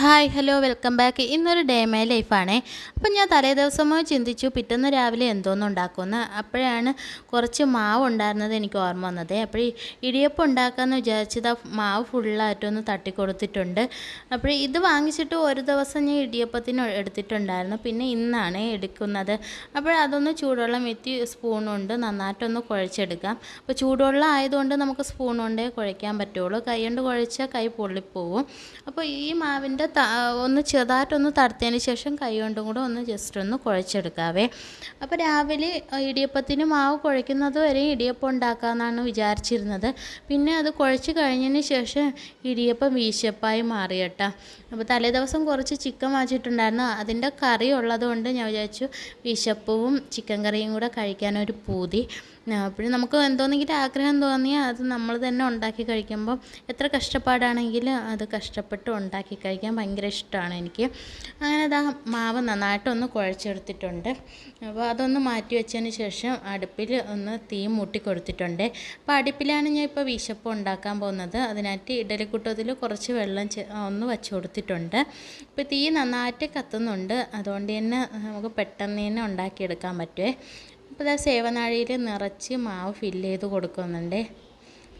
Hi hello welcome back. ഇന്നൊരു day my ലൈഫാണേ. അപ്പം ഞാൻ തലേ ദിവസമോ ചിന്തിച്ചു പിറ്റേന്ന് രാവിലെ എന്തോന്നും ഉണ്ടാക്കുമെന്ന്. അപ്പോഴാണ് കുറച്ച് മാവ് ഉണ്ടായിരുന്നത് എനിക്ക് ഓർമ്മ വന്നത്. അപ്പോൾ ഇടിയപ്പം ഉണ്ടാക്കാമെന്ന് വിചാരിച്ചത് ആ മാവ് ഫുള്ളായിട്ടൊന്ന് തട്ടിക്കൊടുത്തിട്ടുണ്ട്. അപ്പോൾ ഇത് വാങ്ങിച്ചിട്ട് ഒരു ദിവസം ഞാൻ ഇടിയപ്പത്തിന് എടുത്തിട്ടുണ്ടായിരുന്നു. പിന്നെ ഇന്നാണ് എടുക്കുന്നത്. അപ്പോൾ അതൊന്ന് ചൂടുവെള്ളം എത്തി സ്പൂൺ കൊണ്ട് നന്നായിട്ടൊന്ന് കുഴച്ചെടുക്കാം. അപ്പോൾ ചൂടുവെള്ളം ആയതുകൊണ്ട് നമുക്ക് സ്പൂൺ കൊണ്ടേ കുഴയ്ക്കാൻ പറ്റുള്ളൂ. കൈ കൊണ്ട് കുഴച്ചാൽ കൈ പൊള്ളിപ്പോവും. അപ്പോൾ ഈ മാവിന്റെ ത ഒന്ന് ചെറുതായിട്ടൊന്ന് തടുത്തതിന് ശേഷം കൈ കൊണ്ടും കൂടെ ഒന്ന് ജസ്റ്റ് ഒന്ന് കുഴച്ചെടുക്കാവേ. അപ്പോൾ രാവിലെ ഇടിയപ്പത്തിന് മാവ് കുഴയ്ക്കുന്നത് വരെ ഇടിയപ്പം ഉണ്ടാക്കാമെന്നാണ് വിചാരിച്ചിരുന്നത്. പിന്നെ അത് കുഴച്ച് കഴിഞ്ഞതിന് ശേഷം ഇടിയപ്പം വീശപ്പായി മാറി കേട്ടോ. അപ്പോൾ തലേ ദിവസം കുറച്ച് ചിക്കൻ വാങ്ങിച്ചിട്ടുണ്ടായിരുന്നു. അതിന്റെ കറി ഉള്ളത് കൊണ്ട് ഞാൻ വിചാരിച്ചു വിശപ്പവും ചിക്കൻ കറിയും കൂടെ കഴിക്കാനൊരു പൂതി. അപ്പോഴും നമുക്ക് എന്തോന്നെങ്കിലും ആഗ്രഹം തോന്നിയാൽ അത് നമ്മൾ തന്നെ ഉണ്ടാക്കി കഴിക്കുമ്പം എത്ര കഷ്ടപ്പാടാണെങ്കിലും അത് കഷ്ടപ്പെട്ട് ഉണ്ടാക്കി കഴിക്കാൻ ഭയങ്കര ഇഷ്ടമാണ് എനിക്ക്. അങ്ങനെ അതാ മാവ് നന്നായിട്ടൊന്ന് കുഴച്ചെടുത്തിട്ടുണ്ട്. അപ്പോൾ അതൊന്ന് മാറ്റി വെച്ചതിന് ശേഷം അടുപ്പിൽ ഒന്ന് തീ മൂട്ടി കൊടുത്തിട്ടുണ്ട് അപ്പോൾ അടുപ്പിലാണ് ഞാൻ ഇപ്പോൾ വിശപ്പ് ഉണ്ടാക്കാൻ പോകുന്നത്. അതിനായിട്ട് ഇഡലിക്കുട്ടത്തിൽ കുറച്ച് വെള്ളം ഒന്ന് വെച്ച് കൊടുത്തിട്ടുണ്ട്. ഇപ്പോൾ തീ നന്നായിട്ട് കത്തുന്നുണ്ട്. അതുകൊണ്ട് തന്നെ നമുക്ക് പെട്ടെന്ന് തന്നെ ഉണ്ടാക്കിയെടുക്കാൻ പറ്റുമേ അപ്പോൾ ഇതാ സേവനാഴിയിൽ നിറച്ച് മാവ് ഫില്ല് ചെയ്ത് കൊടുക്കുന്നുണ്ട്.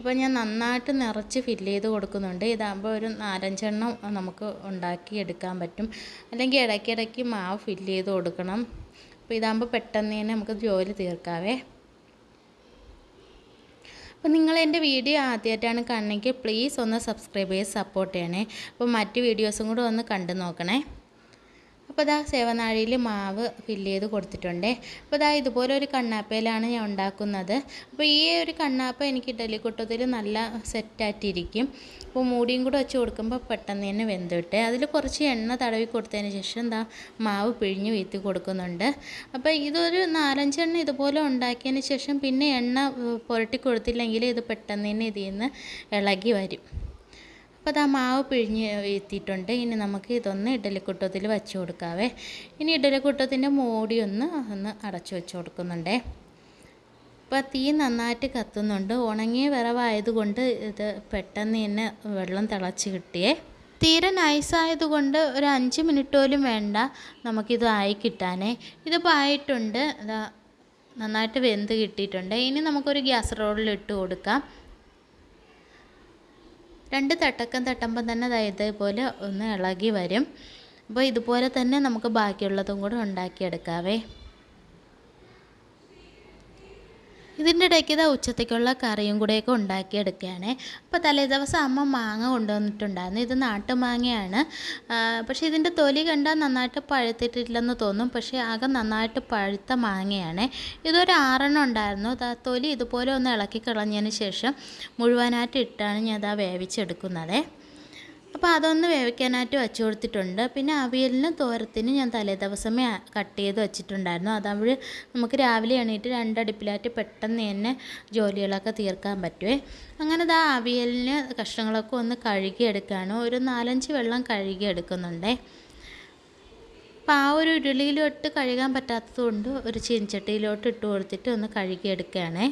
അപ്പോൾ ഞാൻ നന്നായിട്ട് നിറച്ച് ഫില്ല് ചെയ്ത് കൊടുക്കുന്നുണ്ട്. ഇതാകുമ്പോൾ ഒരു നാലഞ്ചെണ്ണം നമുക്ക് ഉണ്ടാക്കി എടുക്കാൻ പറ്റും. അല്ലെങ്കിൽ ഇടയ്ക്കിടയ്ക്ക് മാവ് ഫില്ല് ചെയ്ത് കൊടുക്കണം. അപ്പോൾ ഇതാകുമ്പോൾ പെട്ടെന്ന് തന്നെ നമുക്ക് ജോലി തീർക്കാവേ. അപ്പോൾ നിങ്ങൾ എന്റെ വീഡിയോ ആദ്യമായിട്ടാണ് കാണണമെങ്കിൽ പ്ലീസ് ഒന്ന് സബ്സ്ക്രൈബ് ചെയ്ത് സപ്പോർട്ട് ചെയ്യണേ. അപ്പോൾ മറ്റ് വീഡിയോസും കൂടെ ഒന്ന് കണ്ടു നോക്കണേ. അപ്പോൾ ഇതാ സേവനാഴിയിൽ മാവ് ഫില്ല് ചെയ്ത് കൊടുത്തിട്ടുണ്ട്. അപ്പോൾ ഇതാ ഇതുപോലെ ഒരു കണ്ണാപ്പയിലാണ് ഞാൻ ഉണ്ടാക്കുന്നത്. അപ്പോൾ ഈ ഒരു കണ്ണാപ്പ എനിക്ക് ഇഡലിക്കുട്ടത്തിൽ നല്ല സെറ്റായിട്ടിരിക്കും അപ്പോൾ മൂടിയും കൂടെ വെച്ച് കൊടുക്കുമ്പോൾ പെട്ടെന്ന് തന്നെ വെന്തിട്ട് അതിൽ കുറച്ച് എണ്ണ തടവി കൊടുത്തതിന് ശേഷം എന്താ മാവ് പിഴിഞ്ഞ് വീത്തി കൊടുക്കുന്നുണ്ട്. അപ്പോൾ ഇതൊരു നാലഞ്ചെണ്ണ ഇതുപോലെ ഉണ്ടാക്കിയതിന് ശേഷം പിന്നെ എണ്ണ പുരട്ടി കൊടുത്തില്ലെങ്കിൽ ഇത് പെട്ടെന്ന് തന്നെ ഇതിൽ നിന്ന് ഇളകി വരും. അപ്പോൾ അത് മാവ് പിഴിഞ്ഞ് എത്തിയിട്ടുണ്ട് ഇനി നമുക്ക് ഇതൊന്ന് ഇഡലിക്കുട്ടത്തിൽ വെച്ച് കൊടുക്കാവേ. ഇനി ഇഡലിക്കുട്ടത്തിന്റെ മൂടി ഒന്ന് ഒന്ന് അടച്ചു വെച്ച് കൊടുക്കുന്നുണ്ടേ. അപ്പോൾ തീ നന്നായിട്ട് കത്തുന്നുണ്ട്. ഉണങ്ങിയ വിറവായതുകൊണ്ട് ഇത് പെട്ടെന്ന് തന്നെ വെള്ളം തിളച്ച് കിട്ടിയേ. തീരെ നൈസായതുകൊണ്ട് ഒരു അഞ്ച് മിനിറ്റ് പോലും വേണ്ട നമുക്കിത് ആയി കിട്ടാനേ. ഇതിപ്പോൾ ആയിട്ടുണ്ട്. നന്നായിട്ട് വെന്ത് കിട്ടിയിട്ടുണ്ട്. ഇനി നമുക്കൊരു ഗ്യാസ് റോളിൽ ഇട്ട് കൊടുക്കാം. രണ്ട് തട്ടക്കം തട്ടുമ്പോൾ തന്നെ ഇതേപോലെ ഒന്ന് ഇളകി വരും. അപ്പോൾ ഇതുപോലെ തന്നെ നമുക്ക് ബാക്കിയുള്ളതും കൂടെ ഉണ്ടാക്കിയെടുക്കാവേ. ഇതിന്റെ ഇടയ്ക്ക് ഇതാ ഉച്ചത്തേക്കുള്ള കറിയും കൂടെയൊക്കെ ഉണ്ടാക്കിയെടുക്കുകയാണ്. അപ്പോൾ തലേ ദിവസം അമ്മ മാങ്ങ കൊണ്ടുവന്നിട്ടുണ്ടായിരുന്നു. ഇത് നാട്ടുമാങ്ങയാണ്. പക്ഷേ ഇതിന്റെ തൊലി കണ്ടാൽ നന്നായിട്ട് പഴുത്തിട്ടില്ലെന്ന് തോന്നും. പക്ഷേ ആകെ നന്നായിട്ട് പഴുത്ത മാങ്ങയാണ്. ഇതൊരു ആറെണ്ണം ഉണ്ടായിരുന്നു. തൊലി ഇതുപോലെ ഒന്ന് ഇളക്കി കളഞ്ഞതിന് ശേഷം മുഴുവനായിട്ട് ഇട്ടാണ് ഞാൻ ഇതാ വേവിച്ചെടുക്കുന്നത്. അപ്പോൾ അതൊന്ന് വേവിക്കാനായിട്ട് വെച്ച് കൊടുത്തിട്ടുണ്ട്. പിന്നെ അവിയലിന് തോരത്തിന് ഞാൻ തലേ ദിവസമേ കട്ട് ചെയ്ത് വെച്ചിട്ടുണ്ടായിരുന്നു. അതാവുമ്പോൾ നമുക്ക് രാവിലെ എണീറ്റ് രണ്ടടുപ്പിലായിട്ട് പെട്ടെന്ന് തന്നെ ജോലികളൊക്കെ തീർക്കാൻ പറ്റുമേ അങ്ങനെ ഇതാ അവിയലിന് കഷ്ണങ്ങളൊക്കെ ഒന്ന് കഴുകിയെടുക്കുകയാണ് ഒരു നാലഞ്ച് വെള്ളം കഴുകിയെടുക്കുന്നുണ്ടേ. അപ്പോൾ ആ ഒരു ഉരുളിയിലോട്ട് കഴുകാൻ പറ്റാത്തത് കൊണ്ട് ഒരു ചീനച്ചട്ടിയിലോട്ട് ഇട്ട് കൊടുത്തിട്ട് ഒന്ന് കഴുകിയെടുക്കുകയാണേ.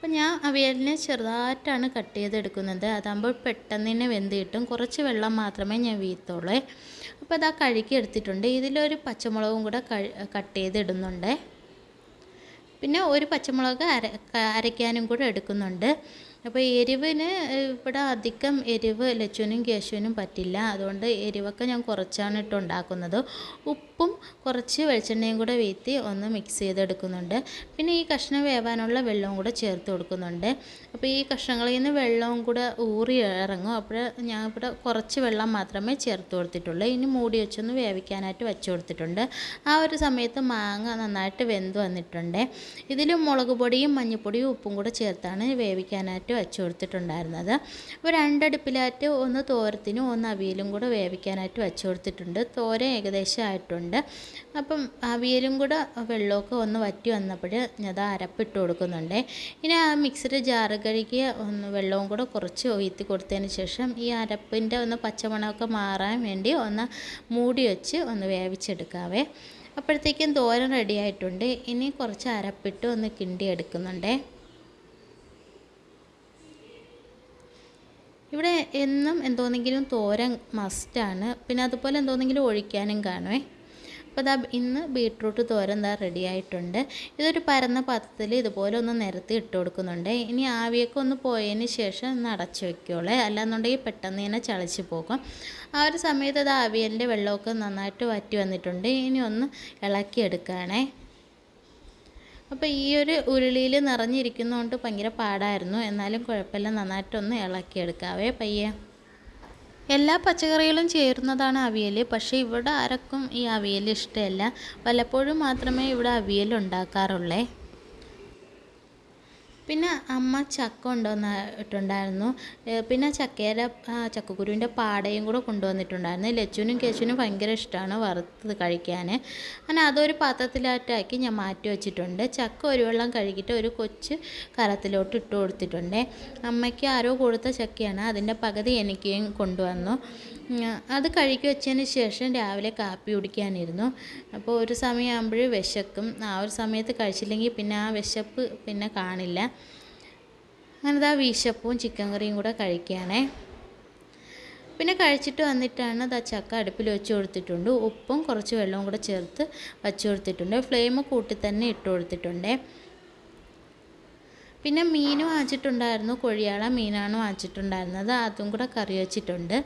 അപ്പോൾ ഞാൻ അവിയലിനെ ചെറുതായിട്ടാണ് കട്ട് ചെയ്തെടുക്കുന്നത്. അതാകുമ്പോൾ പെട്ടെന്ന് തന്നെ വെന്ത് കിട്ടും. കുറച്ച് വെള്ളം മാത്രമേ ഞാൻ വീത്തുള്ളൂ അപ്പോൾ അതാ കഴുകി എടുത്തിട്ടുണ്ട്. ഇതിലൊരു പച്ചമുളകും കൂടെ കട്ട് ചെയ്തിടുന്നുണ്ട്. പിന്നെ ഒരു പച്ചമുളക് അര അരയ്ക്കാനും കൂടെ എടുക്കുന്നുണ്ട്. അപ്പോൾ എരിവിന് ഇവിടെ അധികം എരിവ് ലച്ചുവിനും കേശുവിനും പറ്റില്ല. അതുകൊണ്ട് എരിവൊക്കെ ഞാൻ കുറച്ചാണ് ഇട്ട് ഉണ്ടാക്കുന്നത്. ഉപ്പും കുറച്ച് വെളിച്ചെണ്ണയും കൂടെ വീത്തി ഒന്ന് മിക്സ് ചെയ്തെടുക്കുന്നുണ്ട്. പിന്നെ ഈ കഷ്ണം വേവാനുള്ള വെള്ളവും കൂടെ ചേർത്ത് കൊടുക്കുന്നുണ്ട്. അപ്പോൾ ഈ കഷ്ണങ്ങളിൽ നിന്ന് വെള്ളവും കൂടെ ഊറി ഇറങ്ങും. അപ്പോൾ ഞാൻ ഇവിടെ കുറച്ച് വെള്ളം മാത്രമേ ചേർത്ത് കൊടുത്തിട്ടുള്ളൂ. ഇനി മൂടി വെച്ചൊന്ന് വേവിക്കാനായിട്ട് വെച്ച് കൊടുത്തിട്ടുണ്ട്. ആ ഒരു സമയത്ത് മാങ്ങ നന്നായിട്ട് വെന്ത് വന്നിട്ടുണ്ട്. ഇതിൽ മുളക് പൊടിയും മഞ്ഞൾപ്പൊടിയും ഉപ്പും കൂടെ ചേർത്താണ് വേവിക്കാനായിട്ട് വേവിക്കാനായിട്ട് വെച്ച് കൊടുത്തിട്ടുണ്ടായിരുന്നത്. അപ്പോൾ രണ്ടടുപ്പിലായിട്ട് ഒന്ന് തോരത്തിനും ഒന്ന് അവിയലും കൂടെ വേവിക്കാനായിട്ട് വെച്ച് കൊടുത്തിട്ടുണ്ട്. തോര ഏകദേശം ആയിട്ടുണ്ട്. അപ്പം അവിയലും കൂടെ വെള്ളമൊക്കെ ഒന്ന് വറ്റി വന്നപ്പോൾ ഞാൻ അരപ്പിട്ട് കൊടുക്കുന്നുണ്ട്. ഇനി ആ മിക്സിയുടെ ജാറ് കഴുകിയ ഒന്ന് വെള്ളവും കൂടെ കുറച്ച് ഒഴുത്തി കൊടുത്തതിന് ശേഷം ഈ അരപ്പിന്റെ ഒന്ന് പച്ചമണമൊക്കെ മാറാൻ വേണ്ടി ഒന്ന് മൂടി വെച്ച് ഒന്ന് വേവിച്ചെടുക്കാവേ. അപ്പോഴത്തേക്കും തോരൻ റെഡി ആയിട്ടുണ്ട്. ഇനി കുറച്ച് അരപ്പിട്ട് ഒന്ന് കിണ്ടി എടുക്കുന്നുണ്ടേ ഇവിടെ എന്നും എന്തോന്നെങ്കിലും തോരൻ മസ്റ്റാണ് പിന്നെ അതുപോലെ എന്തോന്നെങ്കിലും ഒഴിക്കാനും കാണുമേ അപ്പോൾ ഇതാ ഇന്ന് ബീട്രൂട്ട് തോരൻ എന്താ റെഡി ആയിട്ടുണ്ട്. ഇതൊരു പരന്ന പാത്രത്തിൽ ഇതുപോലെ ഒന്ന് നിരത്തി ഇട്ട് കൊടുക്കുന്നുണ്ട്. ഇനി ആവിയൊക്കെ ഒന്ന് പോയതിന് ശേഷം ഒന്ന് അടച്ചു വയ്ക്കോളേ അല്ലാന്നുണ്ടെങ്കിൽ പെട്ടെന്ന് തന്നെ ചളിച്ച് പോകും. ആ ഒരു സമയത്ത് അത് ആവിയലിന്റെ വെള്ളമൊക്കെ നന്നായിട്ട് വറ്റി വന്നിട്ടുണ്ട്. ഇനി ഒന്ന് ഇളക്കിയെടുക്കുകയാണേ അപ്പോൾ ഈ ഒരു ഉരുളിയിൽ നിറഞ്ഞിരിക്കുന്നതുകൊണ്ട് ഭയങ്കര പാടായിരുന്നു. എന്നാലും കുഴപ്പമില്ല നന്നായിട്ടൊന്ന് ഇളക്കിയെടുക്കാവേ പയ്യെ. എല്ലാ പച്ചക്കറികളും ചേരുന്നതാണ് അവിയൽ പക്ഷേ ഇവിടെ ആർക്കും ഈ അവിയൽ ഇഷ്ടമല്ല. വല്ലപ്പോഴും മാത്രമേ ഇവിടെ അവിയൽ ഉണ്ടാക്കാറുള്ളേ. പിന്നെ അമ്മ ചക്ക കൊണ്ടുവന്നിട്ടുണ്ടായിരുന്നു. പിന്നെ ചക്കയുടെ ചക്കക്കുരുവിന്റെ പാടയും കൂടെ കൊണ്ടുവന്നിട്ടുണ്ടായിരുന്നു. ലച്ചുവിനും കേശുവിനും ഭയങ്കര ഇഷ്ടമാണ് വറുത്തത് കഴിക്കാൻ അങ്ങനെ അതൊരു പാത്രത്തിലായിട്ടാക്കി ഞാൻ മാറ്റി വെച്ചിട്ടുണ്ട്. ചക്ക ഒരു വെള്ളം കഴുകിയിട്ട് ഒരു കൊച്ച് കലത്തിലോട്ട് ഇട്ട് കൊടുത്തിട്ടുണ്ട്. അമ്മയ്ക്ക് ആരോ കൊടുത്ത ചക്കയാണ്. അതിന്റെ പകുതി എനിക്കും കൊണ്ടുവന്നു. അത് കഴുകി വെച്ചതിന് ശേഷം രാവിലെ കാപ്പി കുടിക്കാനിരുന്നു. അപ്പോൾ ഒരു സമയമാകുമ്പോൾ വിശക്കും. ആ ഒരു സമയത്ത് കഴിച്ചില്ലെങ്കിൽ പിന്നെ ആ വിശപ്പ് പിന്നെ കാണില്ല. അങ്ങനെ ആ വിശപ്പും ചിക്കൻ കറിയും കൂടെ കഴിക്കുകയാണേ പിന്നെ കഴിച്ചിട്ട് വന്നിട്ടാണ് ദാ ചക്ക അടുപ്പിൽ വെച്ച് കൊടുത്തിട്ടുണ്ട്. ഉപ്പും കുറച്ച് വെള്ളവും കൂടെ ചേർത്ത് വച്ച് കൊടുത്തിട്ടുണ്ട്. ഫ്ലെയിം കൂട്ടി തന്നെ ഇട്ട് കൊടുത്തിട്ടുണ്ട്. പിന്നെ മീനും വാങ്ങിച്ചിട്ടുണ്ടായിരുന്നു. കൊഴിയാള മീനാണ് വാങ്ങിച്ചിട്ടുണ്ടായിരുന്നത്. അതും കൂടെ കറി വെച്ചിട്ടുണ്ട്.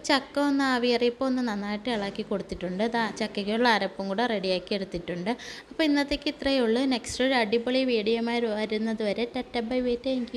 അപ്പോൾ ചക്ക ഒന്ന് ആവിയറിയപ്പോൾ ഒന്ന് നന്നായിട്ട് ഇളക്കി കൊടുത്തിട്ടുണ്ട്. ചക്കയ്ക്കുള്ള അരപ്പും കൂടെ റെഡിയാക്കി എടുത്തിട്ടുണ്ട്. അപ്പോൾ ഇന്നത്തേക്ക് ഇത്രയേ ഉള്ളൂ. നെക്സ്റ്റ് ഒരു അടിപൊളി വീഡിയോമായി വരുന്നത് വരെ ടറ്റ ബൈ ബൈ. താങ്ക്